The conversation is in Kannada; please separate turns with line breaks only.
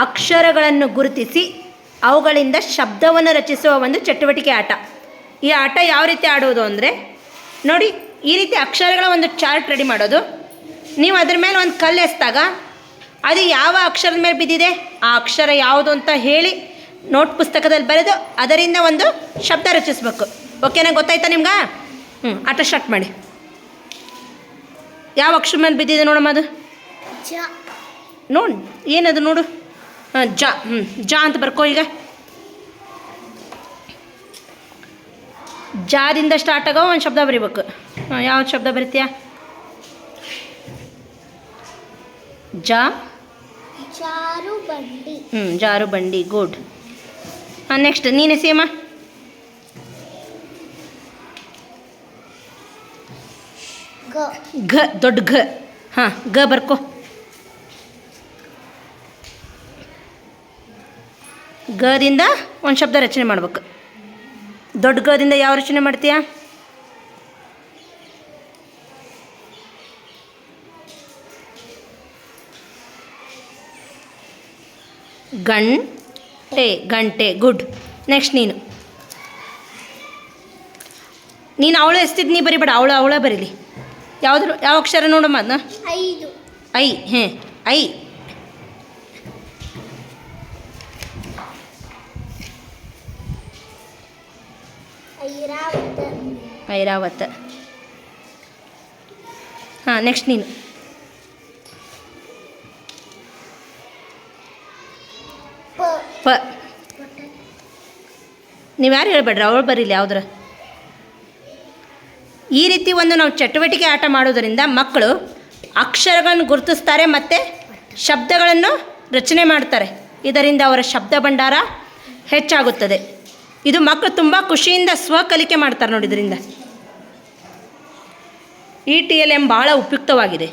ಅಕ್ಷರಗಳನ್ನು ಗುರುತಿಸಿ ಅವುಗಳಿಂದ ಶಬ್ದವನ್ನು ರಚಿಸುವ ಒಂದು ಚಟುವಟಿಕೆ ಆಟ. ಈ ಆಟ ಯಾವ ರೀತಿ ಆಡೋದು ಅಂದರೆ ನೋಡಿ ಈ ರೀತಿ ಅಕ್ಷರಗಳ ಒಂದು ಚಾರ್ಟ್ ರೆಡಿ ಮಾಡೋದು. ನೀವು ಅದ್ರ ಮೇಲೆ ಒಂದು ಕಲ್ಲು ಎಸ್ದಾಗ ಅದು ಯಾವ ಅಕ್ಷರದ ಮೇಲೆ ಬಿದ್ದಿದೆ ಆ ಅಕ್ಷರ ಯಾವುದು ಅಂತ ಹೇಳಿ ನೋಟ್ ಪುಸ್ತಕದಲ್ಲಿ ಬರೆದು ಅದರಿಂದ ಒಂದು ಶಬ್ದ ರಚಿಸ್ಬೇಕು. ಓಕೆನಾ ಗೊತ್ತಾಯ್ತಾ ನಿಮ್ಗೆ? ಹ್ಞೂ ಆಟ ಸ್ಟಾರ್ಟ್ ಮಾಡಿ. ಯಾವ ಅಕ್ಷರ ಮೇಲೆ ಬಿದ್ದಿದೆ ನೋಡಮ್ಮ ಅದು? ನೋಡಿ ಏನದು ನೋಡು. ಜ ಹ್ಞೂ ಜ ಅಂತ ಬರ್ಕೋ ಈಗ. ಜಾದಿಂದ ಸ್ಟಾರ್ಟ್ ಆಗೋ ಒಂದು ಶಬ್ದ ಬರಿಬೇಕು. ಯಾವ ಶಬ್ದ ಬರಿತೀಯ? ಜ?
ಜಾರು ಬಂಡಿ.
ಹ್ಞೂ ಜಾರು ಬಂಡಿ ಗುಡ್ ಹಾಂ ನೆಕ್ಸ್ಟ್ ನೀನು ಸೇಮ ಘ ದೊಡ್ಡ ಘ. ಹಾಂ ಗ ಬರ್ಕೋ. ಗದಿಂದ ಒಂದು ಶಬ್ದ ರಚನೆ ಮಾಡ್ಬೇಕು. ದೊಡ್ಡ ಗದಿಂದ ಯಾವ ರಚನೆ ಮಾಡ್ತೀಯ? ಗಂಟೆ ಗಂಟೆ ಗುಡ್. ನೆಕ್ಸ್ಟ್ ನೀನು. ನೀನು ಅವಳು ಎಸ್ತಿದ್ ನೀ ಬರೀಬೇಡ ಅವಳು ಅವಳ ಬರೀಲಿ. ಯಾವ್ದು ಯಾವ ಅಕ್ಷರ ನೋಡಮ್ಮ ಅದನ್ನ
ಐದು.
ಐ ಹೇ ಐ.
ಐರಾವತ.
ಹಾಂ ನೆಕ್ಸ್ಟ್ ನೀನು.
ಪ.
ನೀವು ಯಾರು ಹೇಳ್ಬೇಡ್ರಿ? ಅವಳು ಬರೀಲಿ ಯಾವ್ದ್ರ? ಈ ರೀತಿ ಒಂದು ನಾವು ಚಟುವಟಿಕೆ ಆಟ ಮಾಡೋದರಿಂದ ಮಕ್ಕಳು ಅಕ್ಷರಗಳನ್ನು ಗುರುತಿಸ್ತಾರೆ ಮತ್ತು ಶಬ್ದಗಳನ್ನು ರಚನೆ ಮಾಡ್ತಾರೆ. ಇದರಿಂದ ಅವರ ಶಬ್ದ ಭಂಡಾರ ಹೆಚ್ಚಾಗುತ್ತದೆ. ಇದು ಮಕ್ಕಳು ತುಂಬ ಖುಷಿಯಿಂದ ಸ್ವಕಲಿಕೆ ಮಾಡ್ತಾರೆ ನೋಡಿ ಇದರಿಂದ. ಇ ಟಿ ಎಲ್ ಎಂ ಭಾಳ ಉಪಯುಕ್ತವಾಗಿದೆ.